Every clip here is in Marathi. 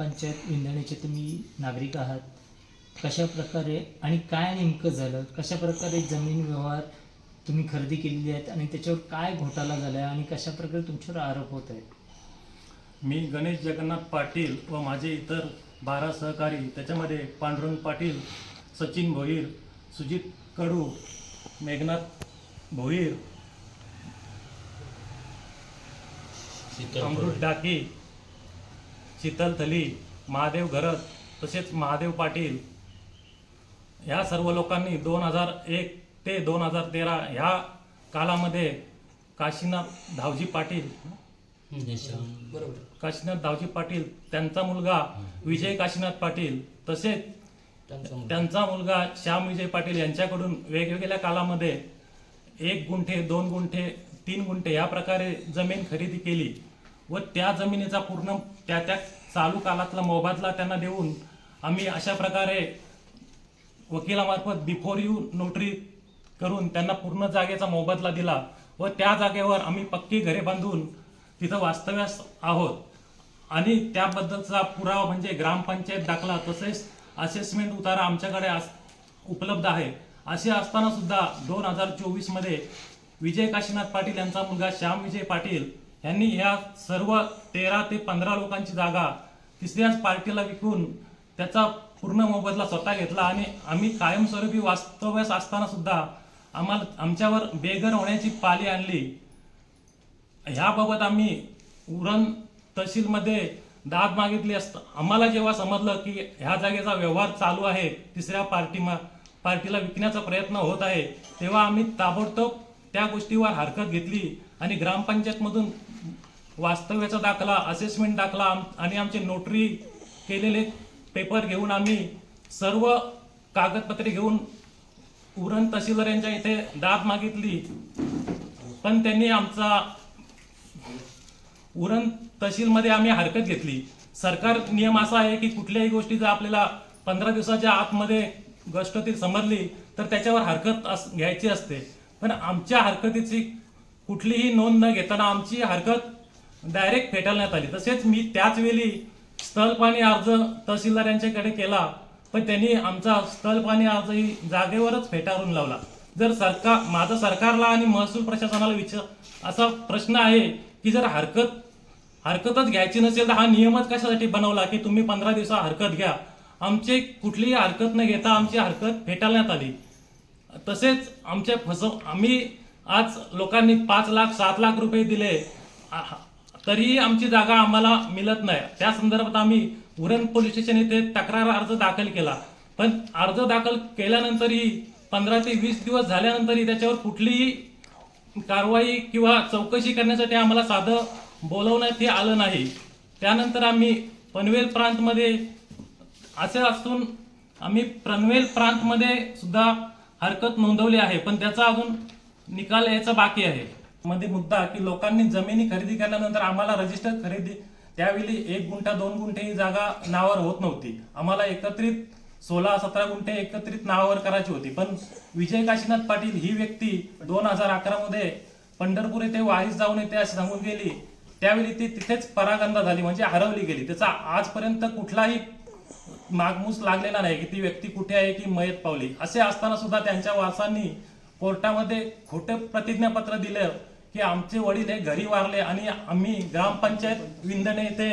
ग्रामपंचायत विंधणीचे तुम्ही नागरिक आहात. कशा प्रकारे आणि काय नेमकं झालं? कशा प्रकारे जमीन व्यवहार तुम्ही खरेदी केलेली आहेत आणि त्याच्यावर काय घोटाळा झाला आहे आणि कशा प्रकारे तुमच्यावर आरोप होत आहेत? मी गणेश जगन्नाथ पाटील व माझे इतर बारा सहकारी त्याच्यामध्ये पांडुरंग पाटील सचिन भोईर सुजित कडू मेघनाथ भोईर अमृत डाकी शीतल थली महादेव घरत तसेच महादेव पाटील ह्या सर्व लोकांनी दोन हजार एक ते दोन हजार तेरा ह्या कालामध्ये काशीनाथ धावजी पाटील काशीनाथ दावजी पाटील त्यांचा मुलगा विजय काशीनाथ पाटील तसेच त्यांचा मुलगा श्याम विजय पाटील यांच्याकडून वेगवेगळ्या कालामध्ये एक गुंठे दोन गुंठे तीन गुंठे या प्रकारे जमीन खरेदी केली. व त्या जमिनीचा पूर्ण त्या त्या चालू कालातला मोबदला त्यांना देऊन आम्ही अशा प्रकारे वकिलामार्फत बिफोर यू नोटरी करून त्यांना पूर्ण जागेचा मोबदला दिला व त्या जागेवर आम्ही पक्की घरे बांधून तिथं वास्तव्यास आहोत. आणि त्याबद्दलचा पुरावा म्हणजे ग्रामपंचायत दाखला तसेच असेसमेंट उतारा आमच्याकडे आस- उपलब्ध आहे. असे असताना सुद्धा दोन हजार चोवीसमध्ये विजय काशीनाथ पाटील यांचा मुलगा श्याम विजय पाटील यांनी ह्या सर्व तेरा ते पंधरा लोकांची जागा तिसऱ्याच पार्टीला विकून त्याचा पूर्ण मोबदला स्वतः घेतला आणि आम्ही कायमस्वरूपी वास्तव्यास असताना सुद्धा आम्हाला आमच्यावर बेघर होण्याची पाली आणली. ह्याबाबत आम्ही उरण तहसीलमध्ये दाद मागितली असता आम्हाला जेव्हा समजलं की ह्या जागेचा व्यवहार चालू आहे तिसऱ्या पार्टी पार्टीला विकण्याचा प्रयत्न होत आहे तेव्हा आम्ही ताबडतोब त्या गोष्टीवर हरकत घेतली आणि ग्रामपंचायतमधून वास्तव्याचा दाखला असेसमेंट दाखला आणि आमचे नोटरी केलेले पेपर घेऊन आम्ही सर्व कागदपत्रे घेऊन उरण तहसीलदार यांच्या इथे दाद मागितली. पण त्यांनी आमचा उरण तहसीलमध्ये आम्ही हरकत घेतली. सरकार नियम असा आहे की कुठल्याही गोष्टी जर आपल्याला पंधरा दिवसाच्या आतमध्ये गोष्ट ती समजली तर त्याच्यावर हरकत अस- घ्यायची असते. पण आमच्या हरकतीची कुठलीही नोंद न घेताना आमची हरकत डायरेक्ट फेटाळण्यात आली. तसेच मी त्याचवेळी स्थलपाणी पाणी अर्ज तहसीलदार यांच्याकडे केला पण त्यांनी आमचा स्थलपाणी अर्जही जागेवरच फेटाळून लावला. जर सरकार माझं सरकारला आणि महसूल प्रशासनाला विचार असा प्रश्न आहे की जर हरकत हरकतच घ्यायची नसेल तर हा नियमच कशासाठी बनवला की तुम्ही पंधरा दिवसा हरकत घ्या? आमचे कुठलीही हरकत न घेता आमची हरकत फेटाळण्यात आली. तसेच आमच्या फसव आम्ही आज लोकांनी पाच लाख सात लाख रुपये दिले. तरीही आमची जागा आम्हाला मिळत नाही. त्या संदर्भात आम्ही उरण पोलीस स्टेशन येथे तक्रार अर्ज दाखल केला. पण अर्ज दाखल केल्यानंतरही पंधरा ते वीस दिवस झाल्यानंतरही त्याच्यावर कुठलीही कारवाई किंवा चौकशी करण्यासाठी आम्हाला साधं बोलवण्यात हे आलं नाही. त्यानंतर आम्ही पनवेल प्रांतमध्ये असे असून आम्ही पनवेल प्रांतमध्ये सुद्धा हरकत नोंदवली आहे. पण त्याचा अजून निकाल यायचा बाकी आहे. मध्ये मुद्दा की लोकांनी जमिनी खरेदी केल्यानंतर आम्हाला रजिस्टर खरेदी त्यावेळी एक गुंठा दोन गुंठे ही जागा नावावर होत नव्हती. आम्हाला एकत्रित सोळा सतरा गुंठे एकत्रित नावावर करायची होती. पण विजय काशीनाथ पाटील ही व्यक्ती दोन हजार अकरा मध्ये पंढरपूर येथे वारीस जाऊन येते अशी सांगून गेली. त्यावेळी ती तिथेच परागंदा झाली म्हणजे हरवली गेली. त्याचा आजपर्यंत कुठलाही मागमूस लागलेला नाही की ती व्यक्ती कुठे आहे की मयत पावली. असे असताना सुद्धा त्यांच्या वारसांनी कोर्टामध्ये खोटे प्रतिज्ञापत्र दिलं. की आमचे वडील हे घरी वारले आणि आम्ही ग्रामपंचायत विंधणे येथे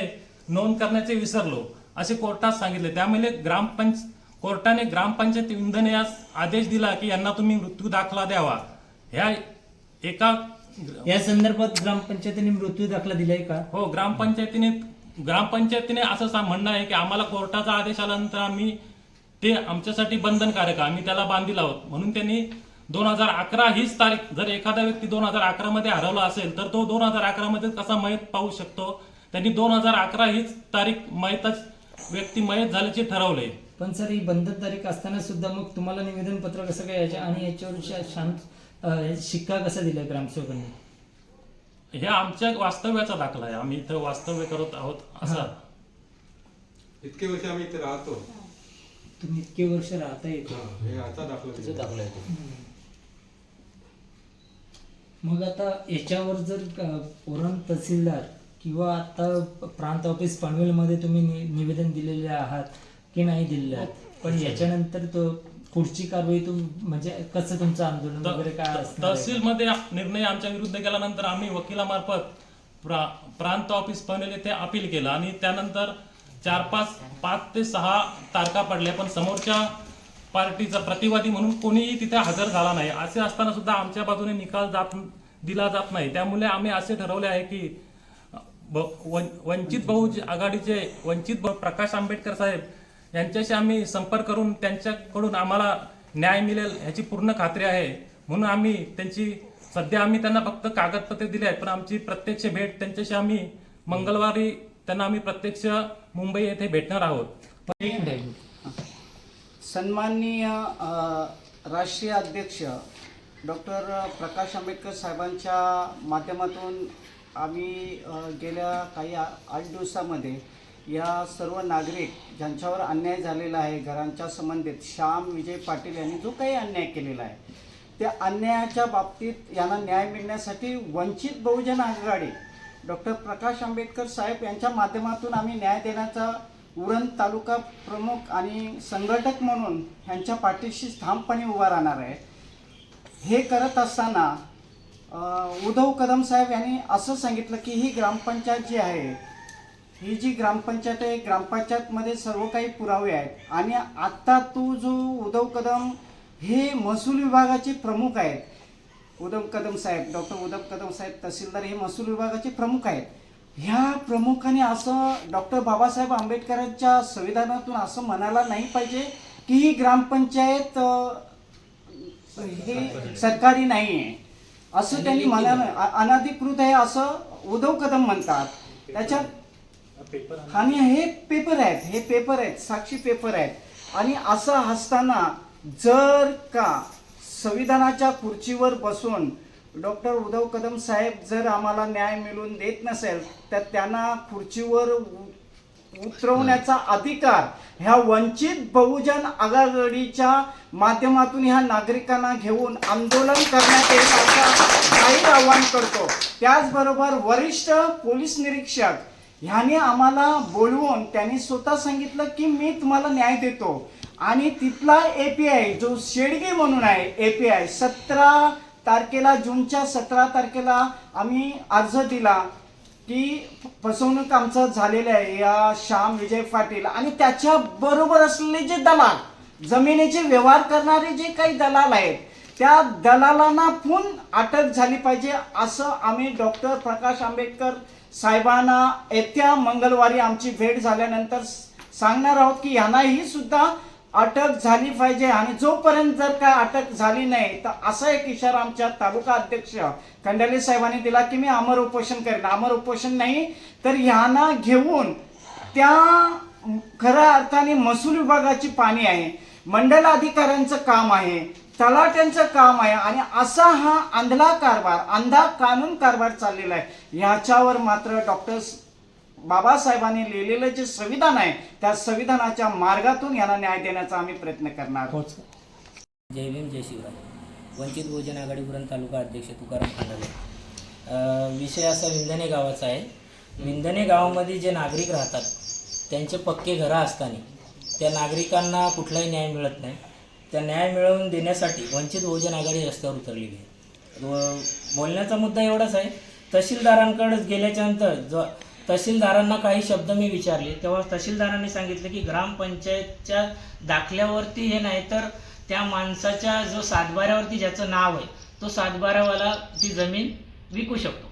नोंद करण्याचे विसरलो असे कोर्टात सांगितले. त्यामुळे ग्रामपंच कोर्टाने ग्रामपंचायत विंधने यास आदेश दिला की यांना तुम्ही मृत्यू दाखला द्यावा. ह्या एका या संदर्भात ग्रामपंचायतीने मृत्यू दाखला दिलाय का? हो ग्रामपंचायतीने ग्रामपंचायतीने असं म्हणणं आहे की आम्हाला कोर्टाचा आदेश आल्यानंतर आम्ही ते आमच्यासाठी बंधनकारक आम्ही त्याला बांधील आहोत. म्हणून त्यांनी दोन हजार अकरा हीच तारीख. जर एखादा व्यक्ती दोन हजार अकरा मध्ये हरवला असेल तर तो दोन हजार अकरा मध्ये कसा मयत पाहू शकतो? त्यांनी दोन हजार अकरा हीच तारीख मयतच व्यक्ती मयत झाल्याचे ठरवले. पण सर ही बंधन तारीख असताना सुद्धा मग तुम्हाला निवेदन पत्र कसं काय याच्या आणि याच्यावर शांत शिक्का कसा दिलाय ग्रामसेवकांनी? हे आमच्या वास्तव्याचा दाखला आहे. आम्ही इथं वास्तव्य करत आहोत असा. इतके वर्ष आम्ही इथे राहतो. तुम्ही इतके वर्ष राहता येतो हा, आता दाखला दिला. मग आता याच्यावर जर अं, पुरण तहसीलदार किंवा आता प्रांत ऑफिस पनवेलमध्ये तुम्ही नि- निवेदन दिलेले आहात की नाही दिलेले आहात? पण याच्यानंतर तो पुढची कारवाई तुम म्हणजे कसं तुमचं आंदोलन वगैरे काय असणार आहे? तहसीलमध्ये निर्णय आमच्या विरुद्ध केल्यानंतर आम्ही वकिलामार्फत प्रा प्रांत ऑफिस पनवेल येथे अपील केलं आणि त्यानंतर चार पाच पाच ते सहा तारखा पडल्या. पण समोरच्या पार्टीचा प्रतिवादी म्हणून कोणीही तिथे हजर झाला नाही. असे असताना सुद्धा आमच्या बाजूने निकाल जात दिला जात नाही. त्यामुळे आम्ही असे ठरवले आहे की ब- वंचित बहुज आघाडीचे वंचित बहु प्रकाश आंबेडकर साहेब यांच्याशी आम्ही संपर्क करून त्यांच्याकडून आम्हाला न्याय मिळेल ह्याची पूर्ण खात्री आहे. म्हणून आम्ही त्यांची सध्या आम्ही त्यांना फक्त कागदपत्रे दिली आहेत पण आमची प्रत्यक्ष भेट त्यांच्याशी आम्ही मंगळवारी त्यांना आम्ही प्रत्यक्ष मुंबई येथे भेटणार आहोत एक मिनिट एक मिनिट. सन्माननीय राष्ट्रीय अध्यक्ष डॉक्टर प्रकाश आंबेडकर साहेबांच्या माध्यमातून आम्ही गेल्या काही आठ दिवसामध्ये या सर्व नागरिक ज्यांच्यावर अन्याय झालेला आहे घरांच्या संबंधित श्याम विजय पाटील यांनी जो काही अन्याय केलेला आहे त्या अन्यायाच्या बाबतीत यांना न्याय मिळण्यासाठी वंचित बहुजन आघाडी डॉक्टर प्रकाश आंबेडकर साहेब यांच्या माध्यमातून आम्ही न्याय देण्याचा उरण तालुका प्रमुख आणि संघटक म्हणून ह्यांच्या पाठीशी ठामपणे उभा राहणार आहे. हे करत असताना उद्धव कदम साहेब यांनी असं सांगितलं की ही ग्रामपंचायत जी आहे ही जी ग्रामपंचायत आहे ग्रामपंचायतमध्ये सर्व काही पुरावे आहेत. आणि आत्ता तू जो उद्धव कदम हे महसूल विभागाचे प्रमुख आहेत उदम कदम साहेब डॉक्टर उदम कदम साहेब तहसीलदार हे महसूल विभागाचे प्रमुख आहेत. ह्या प्रमुखाने असं डॉक्टर बाबासाहेब आंबेडकरांच्या संविधानातून असं म्हणायला नाही पाहिजे की ही ग्रामपंचायत हे सरकारी नाही आहे असं त्यांनी म्हणायला अ- अनधिकृत आहे असं उद्धव कदम म्हणतात. त्याच्यात आणि हे पेपर आहेत हे पेपर आहेत साक्षी पेपर आहेत. आणि असं असताना जर का संविधानाच्या खुर्चीवर बसून डॉक्टर उद्धव कदम साहेब जर आम्हाला न्याय मिळवून देत नसेल तर त्यांना खुर्चीवर उतरवण्याचा अधिकार ह्या वंचित बहुजन आघाडीच्या माध्यमातून ह्या नागरिकांना घेऊन आंदोलन करण्यात येईल असं जाहीर आवाहन करतो. त्याचबरोबर वरिष्ठ पोलीस निरीक्षक ह्याने आम्हाला बोलवून त्यांनी स्वतः सांगितलं की मी तुम्हाला न्याय देतो. आणि तिथला एपीआय जो शेडगे म्हणून आहे एपीआय सतरा तारखेला जूनच्या सतरा तारखेला आम्ही अर्ज दिला की फसवणूक आमचं झालेलं आहे या श्याम विजय पाटील. आणि त्याच्या बरोबर असलेले जे दलाल जमिनीचे व्यवहार करणारे जे काही दलाल आहेत त्या दलालांना पण अटक झाली पाहिजे असं आम्ही डॉक्टर प्रकाश आंबेडकर साहेबांना येत्या मंगळवारी आमची भेट झाल्यानंतर सांगणार आहोत की यांनाही सुद्धा अटक झाली पाहिजे आणि जोपर्यंत जर काय अटक झाली नाही तर असा एक इशारा आमच्या तालुका अध्यक्ष खंडाले साहेबांनी दिला की मी अमर उपोषण करेन. अमर उपोषण नाही तर ह्यांना घेऊन त्या खऱ्या अर्थाने महसूल विभागाची पाणी आहे मंडल अधिकाऱ्यांचं काम आहे तलाट्यांचं काम आहे आणि असा हा अंधला कारभार अंधा कानून कारभार चाललेला आहे. ह्याच्यावर मात्र डॉक्टर बाबासाहेबांनी लिहिलेलं जे संविधान आहे त्या संविधानाच्या मार्गातून यांना न्याय देण्याचा आम्ही प्रयत्न करणार. आहोत. जय भीम जय शिवराय. वंचित बहुजन आघाडी उरण तालुका अध्यक्ष तुकाराम खांडाले विषय असा विंधने गावाचा आहे. विंधने गावामध्ये जे नागरिक राहतात त्यांचे पक्के घरं असताना त्या नागरिकांना कुठलाही न्याय मिळत नाही. त्या न्याय मिळवून देण्यासाठी वंचित बहुजन आघाडी रस्त्यावर उतरलेली आहे. व बोलण्याचा मुद्दा एवढाच आहे. तहसीलदारांकडे गेल्याच्यानंतर जो तहसीलदारांना काही शब्द मी विचारले. तेव्हा तहसीलदारांनी सांगितलं की ग्रामपंचायतच्या दाखल्यावरती हे नाही तर त्या माणसाच्या जो सातबाऱ्यावरती ज्याचं नाव आहे तो सातबाऱ्यावाला ती जमीन विकू शकतो.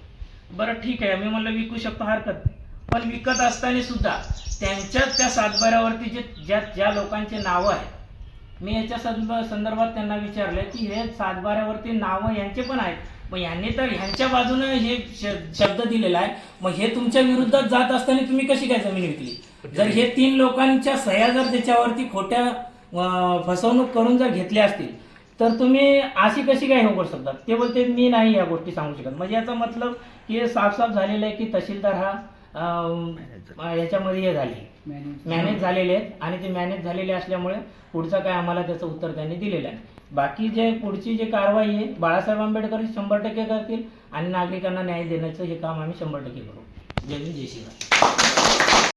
बरं ठीक आहे. मी म्हणलं विकू शकतो हरकत नाही. पण विकत असताना सुद्धा त्यांच्याच त्या सातबाऱ्यावरती जे ज्या ज्या लोकांचे नावं आहेत मी याच्या संदर्भात त्यांना विचारलं की हे सातबाऱ्यावरती नावं यांचे पण आहेत. मग यांनी तर ह्यांच्या बाजूने हे श- शब्द दिलेला आहे. मग हे तुमच्या विरुद्धात जात असताना तुम्ही कशी काय जमीन विकली? जर हे तीन लोकांच्या सह्या जर त्याच्यावरती खोट्या फसवणूक करून जर घेतल्या असतील तर तुम्ही अशी कशी काय हे करू शकतात? ते बोलते मी नाही या गोष्टी सांगू शकत. म्हणजे याचा मतलब की हे साफ साफ झालेलं आहे की तहसीलदार हा याच्यामध्ये हे झाले. मॅनेज झालेले आहेत आणि ते मॅनेज झालेले असल्यामुळे पुढचं काय आम्हाला त्याचं उत्तर त्यांनी दिलेलं आहे. बाकी जे पुढची जी कारवाई आहे बाळासाहेब आंबेडकर शंभर टक्के करतील आणि नागरिकांना न्याय देण्याचं हे काम आम्ही शंभर टक्के करू. जय भीम जय शिवराय